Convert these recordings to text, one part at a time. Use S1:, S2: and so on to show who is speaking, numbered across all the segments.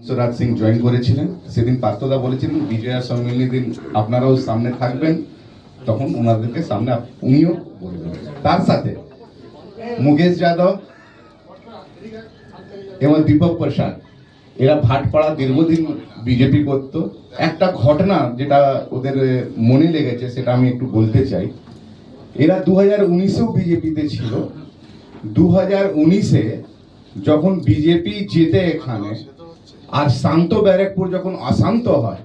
S1: Hansraj Singh join করেছিলেন, সেদিন পার্থদা বলেছিলেন, বিজয়া সম্মেলনী দিন আপনারাও সামনে থাকবেন। তখন ওনাদেরকে সামনে উনিও বলবেন তার সাথে মুকেশ যাদব এবং দীপক প্রসাদ, এরা ভাটপাড়া দীর্ঘদিন বিজেপি করত। একটা ঘটনা যেটা ওদের মনে লেগেছে, সেটা আমি একটু বলতে চাই। এরা দু হাজার উনিশেও বিজেপিতে ছিল। দু হাজার উনিশে যখন বিজেপি জেতে এখানে আর শান্ত ব্যারেকপুর যখন অশান্ত হয়,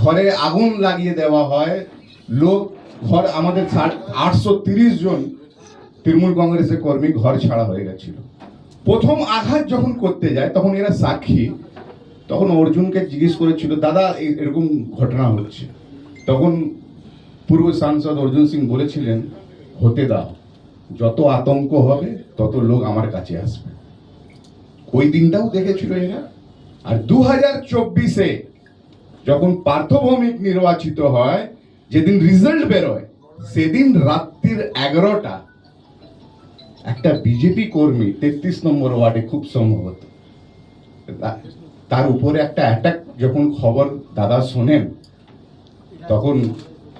S1: ঘরে আগুন লাগিয়ে দেওয়া হয়, লোক ঘর আমাদের আটশো তিরিশ জন তৃণমূল কংগ্রেসের কর্মী ঘর ছাড়া হয়ে গেছিল। প্রথম আঘাত যখন করতে যায়, তখন এরা সাক্ষী। তখন অর্জুনকে জিজ্ঞেস করেছিল, দাদা এরকম ঘটনা হচ্ছে। তখন পূর্ব সাংসদ অর্জুন সিং বলেছিলেন, হতে দাও, যত আতঙ্ক হবে, তত লোক আমার কাছে আসবে। ওই দিনটাও দেখেছিল এরা। আর দু হাজার চব্বিশে যখন পার্থভৌমিক নির্বাচিত হয়, যেদিন রেজাল্ট বেরোয়, সেদিন রাত্রির এগারোটা একটা বিজেপি কর্মী তেত্রিশ নম্বর ওয়ার্ডে খুব সম্ভবত তার উপরে একটা অ্যাটাক যখন খবর দাদা শোনেন, তখন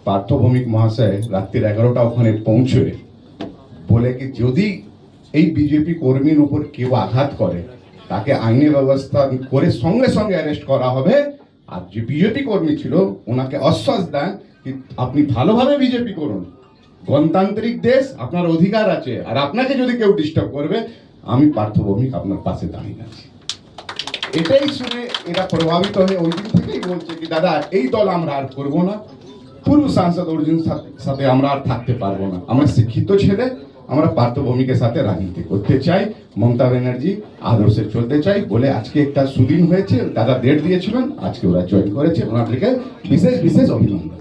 S1: পার্থভৌমিক মহাশয় রাত্রির এগারোটা ওখানে পৌঁছবে, বলে কি যদি এই বিজেপি কর্মীর উপর কেউ আঘাত করে তাকে আইনি ব্যবস্থা করে সঙ্গে সঙ্গে অ্যারেস্ট করা হবে। আর যে বিজেপি কর্মী ছিল, ওনাকে আশ্বাস দেন আপনি ভালোভাবে বিজেপি করুন। গণতান্ত্রিক দেশ, আপনার অধিকার আছে। আর আপনাকে যদি কেউ ডিস্টার্ব করবে, আমি পার্থভৌমিক আপনার পাশে দাঁড়িয়ে আছি। এটাই শুনে এরা প্রভাবিত হয়ে ওই দিন থেকেই বলছে কি, দাদা, এই দল আমরা আর করব না। পূর্ব সাংসদ অর্জুন সাথে আমরা আর থাকতে পারব না। আমরা শিক্ষিত ছেলে আমরা পার্থভূমিকের সাথে রাজনীতি করতে চাই, মমতা ব্যানার্জি আদর্শে চলতে চাই বলে আজকে একটা সুদিন হয়েছে। দাদা ডেট দিয়েছিলেন, আজকে ওরা জয়েন করেছে। ওনাদেরকে বিশেষ বিশেষ অভিনন্দন।